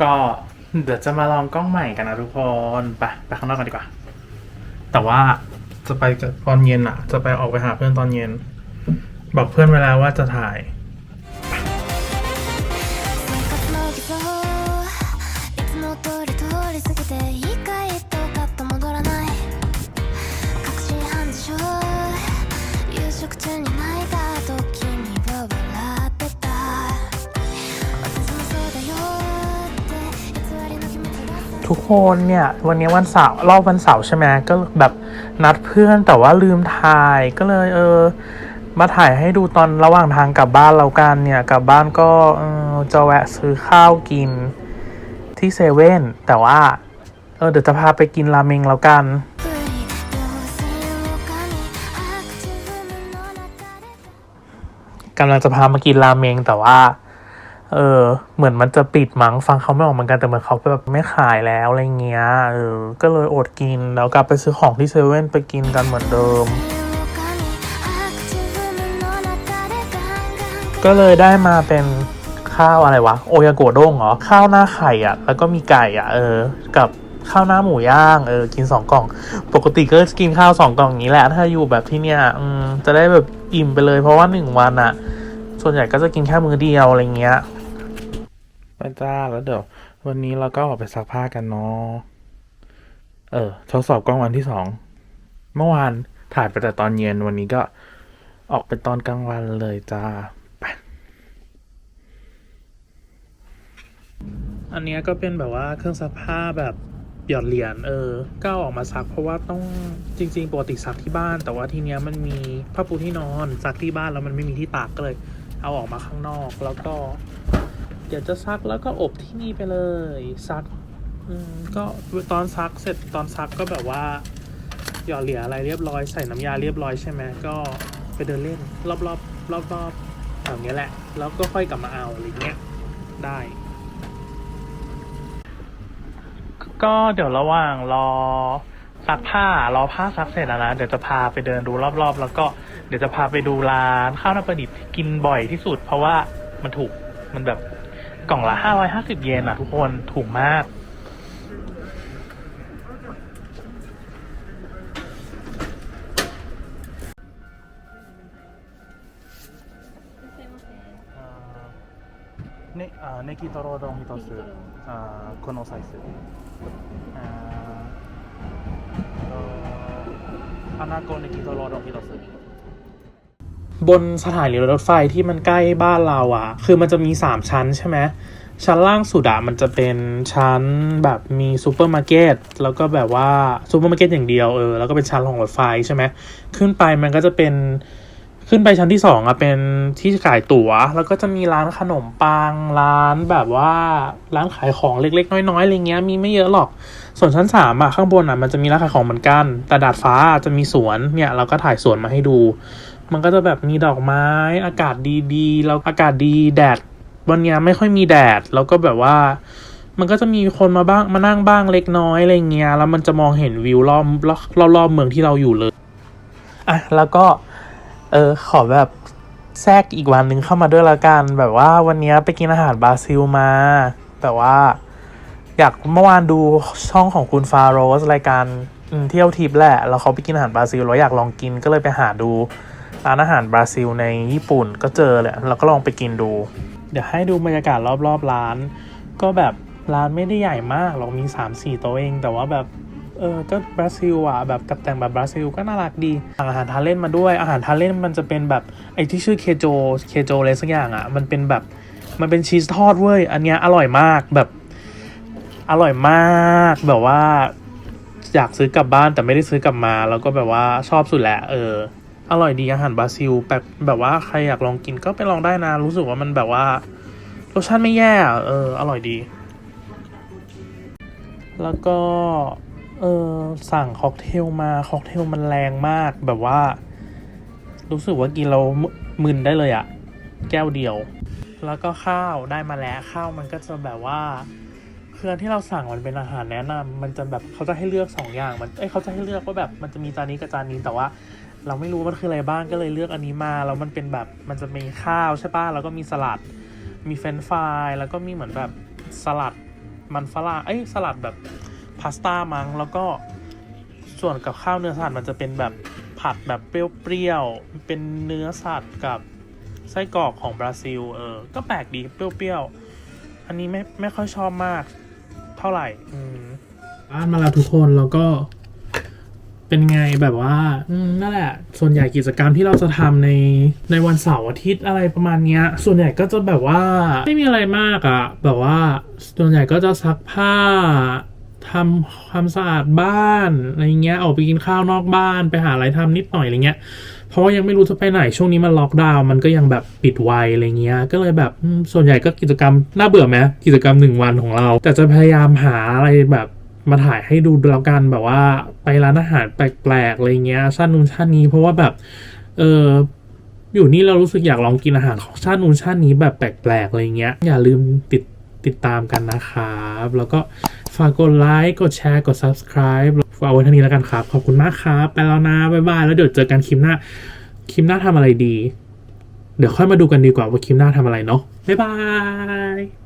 ก็เดี๋ยวจะมาลองกล้องใหม่กันนะทุกคนไปไปข้างนอกกันดีกว่า แต่ว่าจะไปตอนเย็นอ่ะ จะไปออกไปหาเพื่อนตอนเย็น บอกเพื่อนไว้แล้วว่าจะถ่าย 生活の基礎いつも通り通り過ぎて一回 ทุกคนเนี่ย วันนี้วันเสาร์รอบวันเสาร์ใช่ไหมก็แบบนัดเพื่อนแต่ว่าลืมถ่ายก็เลยเออ มาถ่ายให้ดูตอนระหว่างทางกลับบ้านเรากันเนี่ยกลับบ้านก็ออจะแวะซื้อข้าวกินที่เซเว่นแต่ว่า เออเดี๋ยวจะพาไปกินราเมงแล้วกันกำลังจะพามากินราเมงแต่ว่า เออ เหมือนมันจะปิดมั้งฟังเขาไม่ออกเหมือนกันแต่เหมือนเขาแบบไม่ขายแล้วอะไรเงี้ยเออ ก็เลยอดกินแล้วกลับไปซื้อของที่เซเว่นไปกินกันเหมือนเดิม ก็เลยได้มาเป็นข้าวอะไรวะ โอยาโกะด้งเหรอ ข้าวหน้าไข่อะ่ะ แล้วก็มีไก่อะ่ะ เออ กับข้าวหน้าหมูย่างเออกินสองกล่อง ปกติก็กินข้าวสองกล่องนี้แหละ ถ้าอยู่แบบที่เนี้ยอืมจะได้แบบอิ่มไปเลย เพราะว่าหนึ่งวันอะ่ะส่วนใหญ่ก็จะกินแค่มื้อเดียวอะไรเงี้ย ไปจ้าแล้วเดี๋ยววันนี้เราก็ออกไปซักผ้ากันเนาะเออทดสอบกล้องวันที่สองเมื่อวานถ่ายไปแต่ตอนเย็นวันนี้ก็ออกเป็นตอนกลางวันเลยจ้าไปอันนี้ก็เป็นแบบว่าเครื่องซักผ้าแบบหยอดเหรียญเออก็เอาออกมาซักเพราะว่าต้องจริง ๆปกติซักที่บ้าน แต่ว่าทีเนี้ยมันมีผ้าปูที่นอนซักที่บ้านแล้วมันไม่มีที่ตากก็เลย เอาออกมาข้างนอกแล้วก็ เดี๋ยวจะซักแล้วก็อบที่นี่ไปเลยซักก็ตอนซักเสร็จตอนซักก็แบบว่าหยอดเหรียญอะไรเรียบร้อยใส่น้ำยาเรียบร้อยใช่ไหมก็ไปเดินเล่น รอบๆรอบๆแถวนี้แหละ แล้วก็ค่อยกลับมาเอาอะไรเงี้ยได้ ก็เดี๋ยวระหว่างรอซักผ้ารอผ้าซักเสร็จแล้วนะเดี๋ยวจะพาไปเดินดูรอบๆ แล้วก็เดี๋ยวจะพาไปดูร้านข้าวหน้าประดิษฐ์ที่กินบ่อยที่สุด เพราะว่ามันถูกมันแบบ กล่องละห้าร้อยห้าสิบเยนอ่ะ ทุกคนถูกมาก ね、あネギトロ丼一つあこのサイズあアナゴネギトロ丼一つ บนสถานีรถไฟที่มันใกล้บ้านเราอะ่ะ คือมันจะมีสามชั้นใช่ไหมชั้นล่างสุดอะมันจะเป็นชั้นแบบมีซูเปอร์มาร์เก็ตแล้วก็แบบว่าซูเปอร์มาร์เก็ตอย่างเดียวเออแล้วก็เป็นชั้นของรถไฟใช่ไหมขึ้นไปมันก็จะเป็นขึ้นไปชั้นที่สองอะเป็นที่ขายตั๋ว แล้วก็จะมีร้านขนมปังร้านแบบว่าร้านขายของเล็กๆ น้อยๆอะไรเงี้ยมีไม่เยอะหรอก ส่วนชั้นสามอะข้างบนอะมันจะมีร้านขายของเหมือนกัน แต่ดาดฟ้าจะมีสวนเนี่ยเราก็ถ่ายสวนมาให้ดู มันก็จะแบบมีดอกไม้ อากาศดีๆ แล้วอากาศดีแดด วันนี้ไม่ค่อยมีแดด แล้วก็แบบว่า มันก็จะมีคนมาบ้างมานั่งบ้างเล็กน้อยอะไรเงี้ย แล้วมันจะมองเห็นวิวรอบรอบรอบๆเมืองที่เราอยู่เลย อะ แล้วก็ เออ ขอแบบแทรกอีกวันหนึ่งเข้ามาด้วยละกัน แบบว่าวันนี้ไปกินอาหารบราซิลมา แต่ว่า อยากเมื่อวานดูช่องของคุณฟาโรสรายการเที่ยวทิปแหละ แล้วเขาไปกินอาหารบราซิลแล้วอยากลองกินก็เลยไปหาดู ร้านอาหารบราซิลในญี่ปุ่นก็เจอแหละแล้วก็ลองไปกินดู เดี๋ยวให้ดูบรรยากาศรอบๆร้าน ก็แบบร้านไม่ได้ใหญ่มากหรอกมีสามสี่โต๊ะเอง แต่ว่าแบบเออก็บราซิลอะแบบกับแต่งแบบบราซิลก็น่ารักดีสั่งอาหารทาเล่นมาด้วยอาหารทาเล่นมันจะเป็นแบบไอ้ที่ชื่อเคโจเคโจอะไรสักอย่างอะมันเป็นแบบมันเป็นชีสทอดเว้ยอันเนี้ยอร่อยมากแบบอร่อยมากแบบว่าอยากซื้อกลับบ้านแต่ไม่ได้ซื้อกลับมา แล้วก็แบบว่าชอบสุดแหละเออ อร่อยดีอาหารบราซิลแบบแบบว่าใครอยากลองกินก็ไปลองได้นะ รู้สึกว่ามันแบบว่ารสชาติไม่แย่เอออร่อยดี แล้วก็เออสั่งค็อกเทลมาค็อกเทลมันแรงมากแบบว่า รู้สึกว่ากินเรามึนได้เลยอะแก้วเดียว แล้วก็ข้าวได้มาแล้วข้าวมันก็จะแบบว่าเครื่องที่เราสั่งมันเป็นอาหารแนะนำมันจะแบบเขาจะให้เลือกสองอย่างมันเอ้ยเขาจะให้เลือกว่าแบบมันจะมีจานนี้กับจานนี้แต่ว่า เราไม่รู้มันคืออะไรบ้างก็เลยเลือกอันนี้มาแล้วมันเป็นแบบมันจะมีข้าวใช่ปะแล้วก็มีสลัด มีเฟรนช์ฟรายแล้วก็มีเหมือนแบบสลัดมันฝรั่งเอ้ยสลัดแบบพาสต้ามั้งแล้วก็ส่วนกับข้าวเนื้อสัตว์มันจะเป็นแบบผัดแบบเปรี้ยวๆเป็นเนื้อสัตว์กับไส้กรอกของบราซิลเออก็แปลกดีเปรี้ยวๆอันนี้ไม่ไม่ค่อยชอบมาก เท่าไหร่อืมบ้านมาแล้วทุกคนแล้วก็ เป็นไงแบบว่านั่นแหละ ส่วนใหญ่กิจกรรมที่เราจะทำในในวันเสาร์อาทิตย์อะไรประมาณเนี้ย ส่วนใหญ่ก็จะแบบว่าไม่มีอะไรมากอะ่ะ แบบว่าส่วนใหญ่ก็จะซักผ้าทำความสะอาดบ้านอะไรเงี้ยออกไปกินข้าวนอกบ้านไปหาอะไรทำนิดหน่อยอะไรเงี้ยเพราะว่ายังไม่รู้จะไปไหนช่วงนี้มันล็อกดาวน์มันก็ยังแบบปิดไวอะไรเงี้ย ก็เลยแบบส่วนใหญ่ก็กิจกรรมน่าเบื่อไหมกิจกรรมหนึ่งวันของเรา แต่จะพยายามหาอะไรแบบ มาถ่ายให้ดูแล้วกันแบบว่าไปร้านอาหารแปลกๆอะไรเงี้ยชาตินู้นชาตินี้เพราะว่าแบบ เอออยู่นี่เรารู้สึกอยากลองกินอาหารของชาตินู้นชาตินี้แบบแปลกๆอะไรเงี้ย อย่าลืมติดติดตามกันนะครับ แล้วก็ฝากกดไลค์กดแชร์กด subscribe เอาไว้เท่านี้แล้วกันครับ ขอบคุณมากครับ ไปแล้วนะ บ๊ายบาย แล้วเดี๋ยวเจอกันคลิปหน้า คลิปหน้าทำอะไรดี เดี๋ยวค่อยมาดูกันดีกว่าว่าคลิปหน้าทำอะไรเนาะบ๊ายบาย